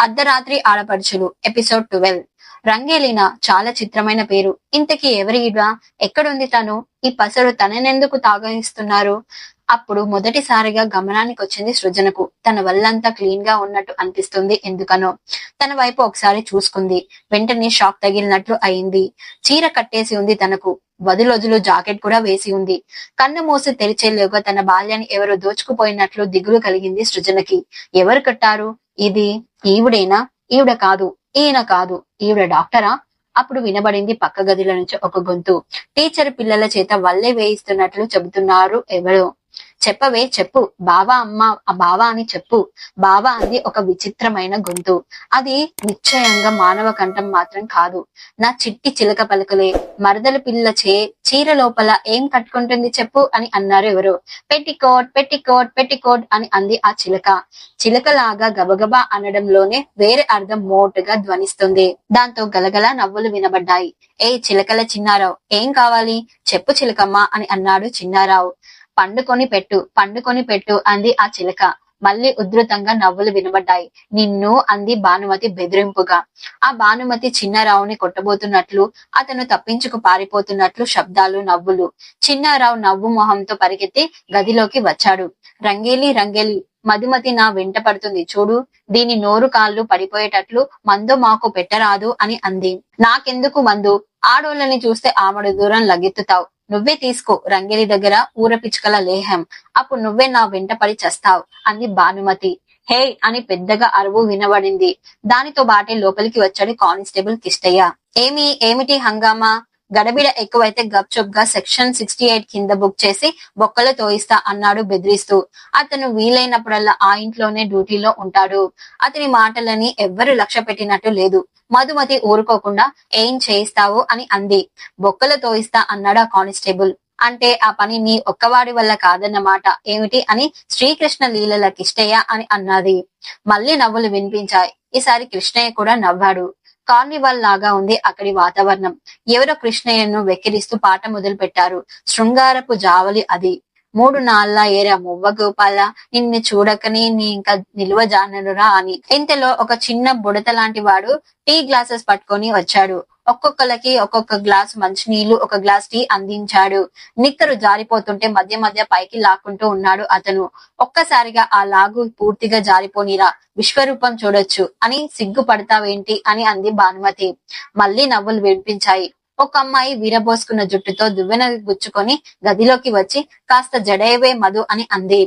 అర్ధరాత్రి ఆడపడుచులు episode twelve. రంగేలిన చాలా చిత్రమైన పేరు. ఇంతకీ ఎవరిగా ఎక్కడుంది తను? ఈ పసరు తననెందుకు తాగహిస్తున్నారు అప్పుడు మొదటిసారిగా గమనానికి వచ్చింది సృజనకు. తన వల్లంతా క్లీన్గా ఉన్నట్టు అనిపిస్తుంది ఎందుకనో. తన వైపు ఒకసారి చూసుకుంది. వెంటనే షాక్ తగిలినట్లు అయింది. చీర కట్టేసి ఉంది తనకు. వదిలొదులు జాకెట్ కూడా వేసి ఉంది. కన్ను మూసి తెరిచేలోగా తన బాల్యాన్ని ఎవరో దోచుకుపోయినట్లు దిగులు కలిగింది సృజనకి. ఎవరు కట్టారు? ఇది ఈవిడేనా? ఈవిడ కాదు ఈయన కాదు ఈవిడ డాక్టరా? అప్పుడు వినబడింది పక్క గదిలో నుంచి ఒక గొంతు. టీచర్ పిల్లల చేత వల్లే వేయిస్తున్నట్లు చెబుతున్నారు ఎవరు? చెప్పవే చెప్పు. బావా అమ్మ ఆ బావా అని చెప్పు. బావా అంది ఒక విచిత్రమైన గొంతు. అది నిశ్చయంగా మానవ కంఠం మాత్రం కాదు. నా చిట్టి చిలక పలుకులే. మరదల పిల్ల చే చీర లోపల ఏం కట్టుకుంటుంది చెప్పు అని అన్నారు ఎవరు. పెట్టికోట్ పెట్టికోట్ పెట్టికోట్ అని అంది ఆ చిలక. చిలకలాగా గబగబా అనడంలోనే వేరే అర్థం మోటుగా ధ్వనిస్తుంది. దాంతో గలగల నవ్వులు వినబడ్డాయి. ఏ చిలకల చిన్నారావు ఏం కావాలి? చెప్పు చిలకమ్మ అని అన్నాడు చిన్నారావు. పండుకొని పెట్టు పండుకొని పెట్టు అంది ఆ చిలక. మళ్ళీ ఉధృతంగా నవ్వులు వినబడ్డాయి. నిన్ను అంది భానుమతి బెదిరింపుగా. ఆ భానుమతి చిన్నారావుని కొట్టబోతున్నట్లు అతను తప్పించుకు పారిపోతున్నట్లు శబ్దాలు నవ్వులు. చిన్నారావు నవ్వు మొహంతో పరిగెత్తి గదిలోకి వచ్చాడు. రంగేలి రంగేలి మధుమతి నా వెంట పడుతుంది. చూడు దీని నోరు కాళ్ళు పడిపోయేటట్లు మందు మాకు పెట్టరాదు అని అంది. నాకెందుకు మందు? ఆడోళ్ళని చూస్తే ఆమడు దూరం లగెత్తుతావు. నువ్వే తీసుకో రంగేలి దగ్గర ఊర పిచ్చుకల లేహం. అప్పుడు నువ్వే నా వెంట పడి చస్తావు అంది భానుమతి. హే అని పెద్దగా అరువు వినబడింది. దానితో బాటే లోపలికి వచ్చాడు కానిస్టేబుల్ కిష్టయ్య. ఏమి ఏమిటి హంగామా? గడబిడ ఎక్కువైతే గప్చుప్గా సెక్షన్ సిక్స్టీ ఎయిట్ కింద బుక్ చేసి బొక్కలు తోయిస్తా అన్నాడు బెదిరిస్తూ. అతను వీలైనప్పుడల్లా ఆ ఇంట్లోనే డ్యూటీలో ఉంటాడు. అతని మాటలని ఎవ్వరు లక్ష్య పెట్టినట్టు లేదు. మధుమతి ఊరుకోకుండా ఏం చేయిస్తావు? అని అంది. బొక్కలు తోయిస్తా అన్నాడు ఆ కానిస్టేబుల్. అంటే ఆ పని నీ ఒక్కవాడి వల్ల కాదన్నమాట. ఏమిటి? అని శ్రీకృష్ణ లీలల కిష్టయ్య అని అన్నది. మళ్ళీ నవ్వులు వినిపించాయి. ఈసారి కృష్ణయ్య కూడా నవ్వాడు. కార్నివల్ లాగా ఉంది అక్కడి వాతావరణం. ఎవరో కృష్ణయ్యను వెక్కిరిస్తూ పాట మొదలు పెట్టారు శృంగారపు జావలి అది. మూడు నాళ్ళ ఏరా మువ్వ గోపాల నిన్ను చూడకని నీ ఇంకా నిలువ జానరురా అని. ఇంతలో ఒక చిన్న బుడత లాంటి వాడు టీ గ్లాసెస్ పట్టుకొని వచ్చాడు. ఒక్కొక్కలకి ఒక్కొక్క గ్లాస్ మంచినీళ్ళు ఒక గ్లాస్ టీ అందించాడు. నిక్కరు జారిపోతుంటే మధ్య మధ్య పైకి లాక్కుంటూ ఉన్నాడు అతను. ఒక్కసారిగా ఆ లాగు పూర్తిగా జారిపోనిరా విశ్వరూపం చూడొచ్చు అని సిగ్గుపడతావేంటి అని అంది భానుమతి. మళ్ళీ నవ్వులు వినిపించాయి. ఒక అమ్మాయి వీరబోసుకున్న జుట్టుతో దువ్వెన గుచ్చుకొని గదిలోకి వచ్చి కాస్త జడేవే మధు అని అంది.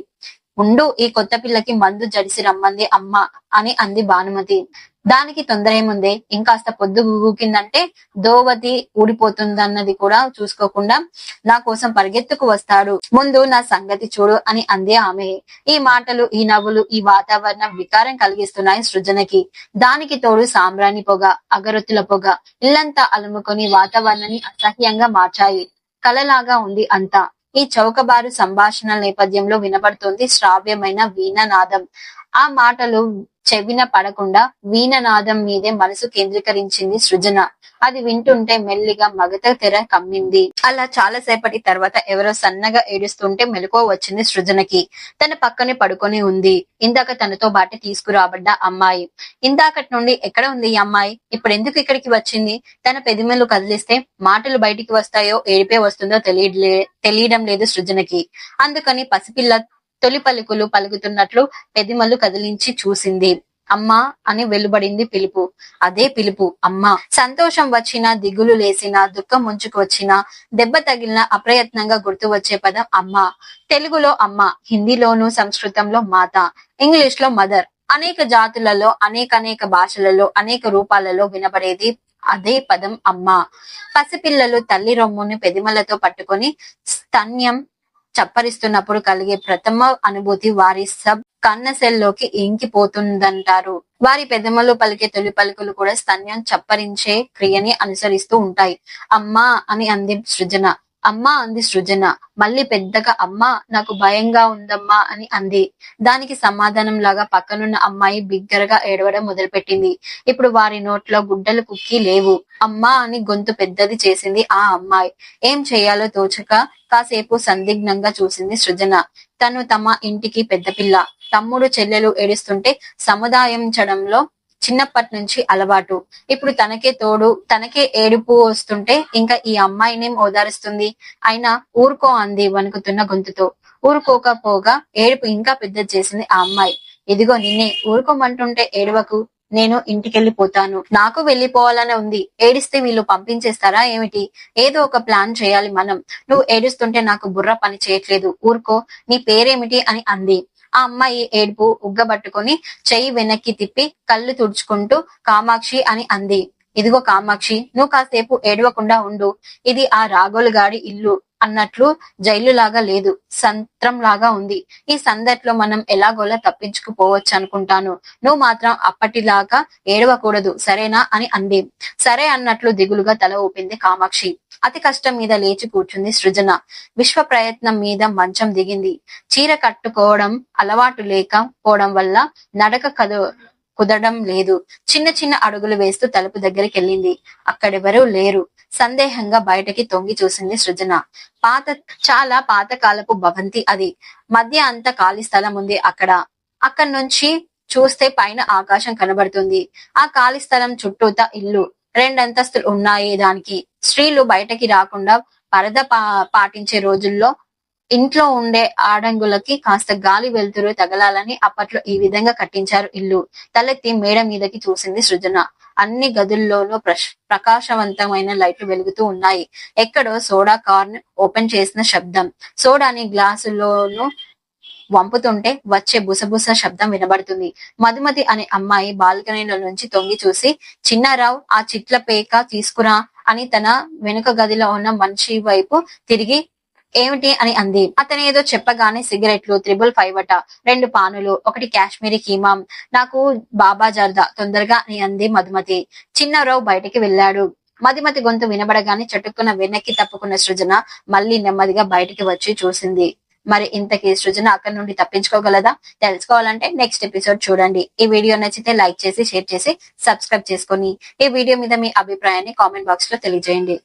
ఉండు ఈ కొత్త పిల్లకి మందు జడిసి రమ్మంది అమ్మ అని అంది భానుమతి. దానికి తొందర ఏముంది? ఇంకాస్త పొద్దు ఊకిందంటే దోవతి ఊడిపోతుందన్నది కూడా చూసుకోకుండా నా కోసం పరిగెత్తుకు వస్తాడు. ముందు నా సంగతి చూడు అని అందే ఆమె. ఈ మాటలు ఈ నవ్వులు ఈ వాతావరణం వికారం కలిగిస్తున్నాయి సృజనకి. దానికి తోడు సాంబ్రాణి పొగ అగరొత్తుల పొగ ఇల్లంతా అలుముకొని వాతావరణాన్ని అసహ్యంగా మార్చాయి. కలలాగా ఉంది అంతా. ఈ చౌకబారు సంభాషణ నేపథ్యంలో వినబడుతుంది శ్రావ్యమైన వీణనాదం. ఆ మాటలు చెవిన పడకుండా వీణనాదం మీదే మనసు కేంద్రీకరించింది సృజన. అది వింటుంటే మెల్లిగా మగత తెర కమ్మింది. అలా చాలా సేపటి తర్వాత ఎవరో సన్నగా ఏడుస్తుంటే మెలకువ వచ్చింది సృజనకి. తన పక్కనే పడుకొని ఉంది. ఇందాక తనతో బాటి తీసుకురాబడ్డ అమ్మాయి. ఇందాకటి నుండి ఎక్కడ ఉంది ఈ అమ్మాయి? ఇప్పుడు ఎందుకు ఇక్కడికి వచ్చింది? తన పెదిమెలు కదిలిస్తే మాటలు బయటికి వస్తాయో ఏడిపే వస్తుందో తెలియలే తెలియడం లేదు సృజనకి. అందుకని పసిపిల్ల తొలి పలుకులు పలుకుతున్నట్లు పెదిమలు కదిలించి చూసింది. అమ్మా అని వెలువడింది పిలుపు. అదే పిలుపు అమ్మా. సంతోషం వచ్చినా దిగులు లేసినా దుఃఖం ముంచుకు వచ్చినా దెబ్బ తగిలిన అప్రయత్నంగా గుర్తు వచ్చే పదం అమ్మ. తెలుగులో అమ్మ హిందీలోను సంస్కృతంలో మాత ఇంగ్లీష్లో మదర్. అనేక జాతులలో అనేక అనేక భాషలలో అనేక రూపాలలో వినబడేది అదే పదం అమ్మ. పసిపిల్లలు తల్లి రొమ్ముని పెదిమలతో పట్టుకొని స్తన్యం చప్పరిస్తున్నప్పుడు కలిగే ప్రథమ అనుభూతి వారి సబ్ కన్నసెల్లోకి ఇంకిపోతుందంటారు. వారి పెదమలు పలికే తొలి పలుకులు కూడా స్తన్యం చప్పరించే క్రియని అనుసరిస్తూ ఉంటాయి. అమ్మా అని అంది సృజన. అమ్మా అంది సృజన. మళ్ళీ పెద్దగా అమ్మా నాకు భయంగా ఉందమ్మా అని అంది. దానికి సమాధానం లాగా పక్కనున్న అమ్మాయి బిగ్గరగా ఏడవడం మొదలుపెట్టింది. ఇప్పుడు వారి నోట్లో గుడ్డలు కుక్కి లేవు. అమ్మా అని గొంతు పెద్దది చేసింది ఆ అమ్మాయి. ఏం చేయాలో తోచక కాసేపు సందిగ్ధంగా చూసింది సృజన. తను తమ ఇంటికి పెద్ద పిల్ల తమ్ముడు చెల్లెలు ఏడుస్తుంటే సముదాయించడంలో చిన్నప్పటి నుంచి అలవాటు. ఇప్పుడు తనకే తోడు తనకే ఏడుపు వస్తుంటే ఇంకా ఈ అమ్మాయినేం ఓదారుస్తుంది? అయినా ఊరుకో అంది వణుకుతున్న గొంతుతో. ఊరుకోకపోగా ఏడుపు ఇంకా పెద్ద చేసింది ఆ అమ్మాయి. ఇదిగో నిన్నే ఊరుకోమంటుంటే ఏడవకు. నేను ఇంటికెళ్ళిపోతాను. నాకు వెళ్ళిపోవాలనే ఉంది. ఏడిస్తే వీళ్ళు పంపించేస్తారా ఏమిటి? ఏదో ఒక ప్లాన్ చేయాలి మనం. నువ్వు ఏడుస్తుంటే నాకు బుర్ర పని చేయట్లేదు. ఊరుకో. నీ పేరేమిటి అని అంది. ఆ అమ్మాయి ఏడుపు ఉగ్గబట్టుకొని చెయ్యి వెనక్కి తిప్పి కళ్ళు తుడుచుకుంటూ కామాక్షి అని అంది. ఇదిగో కామాక్షి నువ్వు కాసేపు ఏడవకుండా ఉండు. ఇది ఆ రాగోలు గాడి ఇల్లు అన్నట్లు జైలు లాగా లేదు సంత్రం లాగా ఉంది. ఈ సందట్లో మనం ఎలాగోలా తప్పించుకుపోవచ్చు అనుకుంటాను నువ్వు మాత్రం అప్పటిలాగా ఏడవకూడదు సరేనా? అని అంది. సరే అన్నట్లు దిగులుగా తల ఊపింది కామాక్షి. అతి కష్టం మీద లేచి కూర్చుంది సృజన. విశ్వ ప్రయత్నం మీద మంచం దిగింది. చీర కట్టుకోవడం అలవాటు లేకపోవడం వల్ల నడక కదు కుదరడం లేదు. చిన్న చిన్న అడుగులు వేస్తూ తలుపు దగ్గరికి వెళ్ళింది. అక్కడెవరూ లేరు. సందేహంగా బయటకి తొంగి చూసింది సృజన. పాత చాలా పాతకాలపు భవంతి అది. మధ్య అంత ఖాళీ స్థలం ఉంది అక్కడ. అక్కడ నుంచి చూస్తే పైన ఆకాశం కనబడుతుంది. ఆ ఖాళీ స్థలం చుట్టూత ఇల్లు. రెండంతస్తులు ఉన్నాయి దానికి. స్త్రీలు బయటకి రాకుండా పరద పా పాటించే రోజుల్లో ఇంట్లో ఉండే ఆడంగులకి కాస్త గాలి వెలుతురు తగలాలని అప్పట్లో ఈ విధంగా కట్టించారు ఇల్లు. తలెత్తి మేడ మీదకి చూసింది సృజన. అన్ని గదుల్లోనూ ప్రశ్- ప్రకాశవంతమైన లైట్లు వెలుగుతూ ఉన్నాయి. ఎక్కడో సోడా కార్న్ ఓపెన్ చేసిన శబ్దం. సోడాని గ్లాసులోను వంపుతుంటే వచ్చే బుసబుస శబ్దం వినబడుతుంది. మధుమతి అనే అమ్మాయి బాల్కనీలో నుంచి తొంగి చూసి చిన్నారావు ఆ చిట్ల పేక తీసుకురా. అని తన వెనుక గదిలో ఉన్న మనిషి వైపు తిరిగి ఏమిటి? అని అంది. అతను ఏదో చెప్పగానే సిగరెట్లు త్రిబుల్ ఫైవ్ అట రెండు పానులు ఒకటి కాశ్మీరీ కీమా నాకు బాబా జర్దా తొందరగా అని అంది మధుమతి. చిన్నరావు బయటికి వెళ్ళాడు. మధుమతి గొంతు వినబడగానే చటుక్కున వెనక్కి తప్పుకున్న సృజన మళ్ళీ నెమ్మదిగా బయటికి వచ్చి చూసింది. మరి ఇంతకీ సృజన అక్కడి నుండి తప్పించుకోగలదా? తెలుసుకోవాలంటే నెక్స్ట్ ఎపిసోడ్ చూడండి. ఈ వీడియో నచ్చితే లైక్ చేసి షేర్ చేసి సబ్స్క్రైబ్ చేసుకొని ఈ వీడియో మీద మీ అభిప్రాయాన్ని కామెంట్ బాక్స్లో తెలియజేయండి.